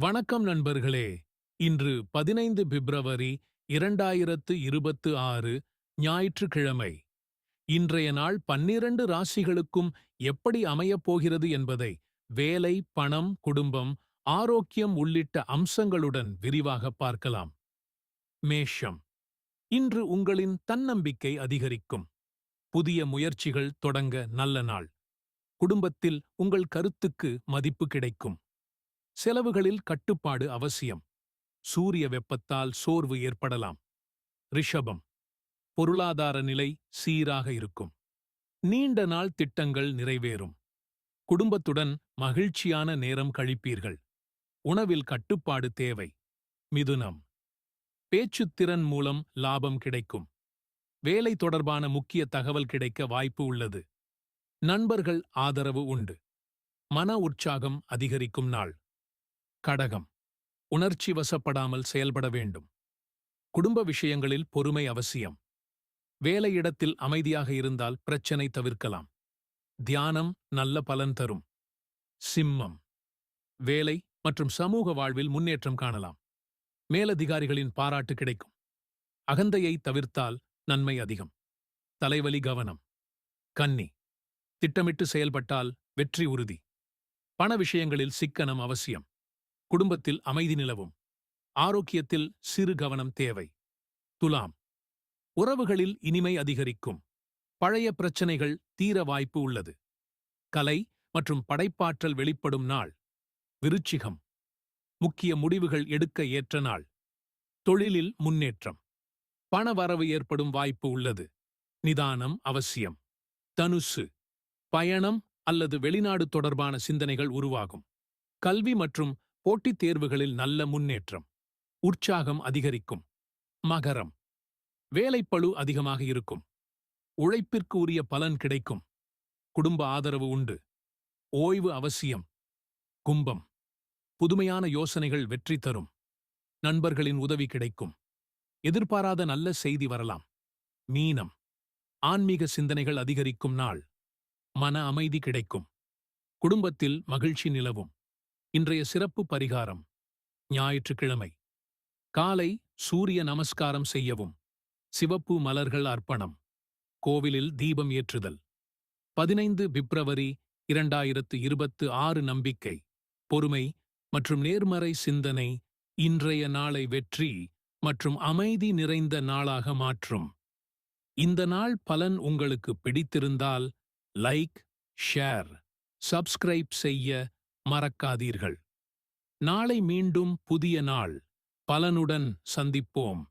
வணக்கம் நண்பர்களே. இன்று பதினைந்து பிப்ரவரி இரண்டாயிரத்து இருபத்து ஆறு ஞாயிற்றுக்கிழமை. இன்றைய நாள் பன்னிரண்டு ராசிகளுக்கும் எப்படி அமையப் போகிறது என்பதை வேலை பணம் குடும்பம் ஆரோக்கியம் உள்ளிட்ட அம்சங்களுடன் விரிவாக பார்க்கலாம். மேஷம். இன்று உங்களின் தன்னம்பிக்கை அதிகரிக்கும். புதிய முயற்சிகள் தொடங்க நல்ல நாள். குடும்பத்தில் உங்கள் கருத்துக்கு மதிப்பு கிடைக்கும். செலவுகளில் கட்டுப்பாடு அவசியம். சூரிய வெப்பத்தால் சோர்வு ஏற்படலாம். ரிஷபம். பொருளாதார நிலை சீராக இருக்கும். நீண்ட நாள் திட்டங்கள் நிறைவேறும். குடும்பத்துடன் மகிழ்ச்சியான நேரம் கழிப்பீர்கள். உணவில் கட்டுப்பாடு தேவை. மிதுனம். பேச்சுத்திறன் மூலம் லாபம் கிடைக்கும். வேலை தொடர்பான முக்கிய தகவல் கிடைக்க வாய்ப்பு உள்ளது. நண்பர்கள் ஆதரவு உண்டு. மன உற்சாகம் அதிகரிக்கும் நாள். கடகம். உணர்ச்சி வசப்படாமல் செயல்பட வேண்டும். குடும்ப விஷயங்களில் பொறுமை அவசியம். வேலையிடத்தில் அமைதியாக இருந்தால் பிரச்சனை தவிர்க்கலாம். தியானம் நல்ல பலன் தரும். சிம்மம். வேலை மற்றும் சமூக வாழ்வில் முன்னேற்றம் காணலாம். மேலதிகாரிகளின் பாராட்டு கிடைக்கும். அகந்தையை தவிர்த்தால் நன்மை அதிகம். தலைவலி கவனம். கன்னி திட்டமிட்டு செயல்பட்டால் வெற்றி உறுதி. பண விஷயங்களில் சிக்கனம் அவசியம். குடும்பத்தில் அமைதி நிலவும். ஆரோக்கியத்தில் சிறு கவனம் தேவை. துலாம். உறவுகளில் இனிமை அதிகரிக்கும். பழைய பிரச்சனைகள் தீர வாய்ப்பு உள்ளது. கலை மற்றும் படைப்பாற்றல் வெளிப்படும் நாள். விருச்சிகம். முக்கிய முடிவுகள் எடுக்க ஏற்ற நாள். தொழிலில் முன்னேற்றம். பணவரவு ஏற்படும் வாய்ப்பு உள்ளது. நிதானம் அவசியம். தனுசு. பயணம் அல்லது வெளிநாடு தொடர்பான சிந்தனைகள் உருவாகும். கல்வி மற்றும் போட்டித் தேர்வுகளில் நல்ல முன்னேற்றம் உற்சாகம் அதிகரிக்கும் மகரம் வேலைப்பளு அதிகமாக இருக்கும் உழைப்பிற்கு உரிய பலன் கிடைக்கும் குடும்ப ஆதரவு உண்டு ஓய்வு அவசியம் கும்பம் புதுமையான யோசனைகள் வெற்றி தரும் நண்பர்களின் உதவி கிடைக்கும் எதிர்பாராத நல்ல செய்தி வரலாம் மீனம் ஆன்மீக சிந்தனைகள் அதிகரிக்கும் நாள் மன அமைதி கிடைக்கும் குடும்பத்தில் மகிழ்ச்சி நிலவும். இன்றைய சிறப்பு பரிகாரம். ஞாயிற்றுக்கிழமை. காலை சூரிய நமஸ்காரம் செய்யவும். சிவப்பு மலர்கள் அர்ப்பணம். கோவிலில் தீபம் ஏற்றுதல். பதினைந்து பிப்ரவரி இரண்டாயிரத்து இருபத்து ஆறு நம்பிக்கை பொறுமை மற்றும் நேர்மறை சிந்தனை இன்றைய நாளை வெற்றி மற்றும் அமைதி நிறைந்த நாளாக மாற்றும். இந்த நாள் பலன் உங்களுக்கு பிடித்திருந்தால் லைக் ஷேர் சப்ஸ்கிரைப் செய்ய மறக்காதீர்கள். நாளை மீண்டும் புதிய நாள். பலனுடன் சந்திப்போம்.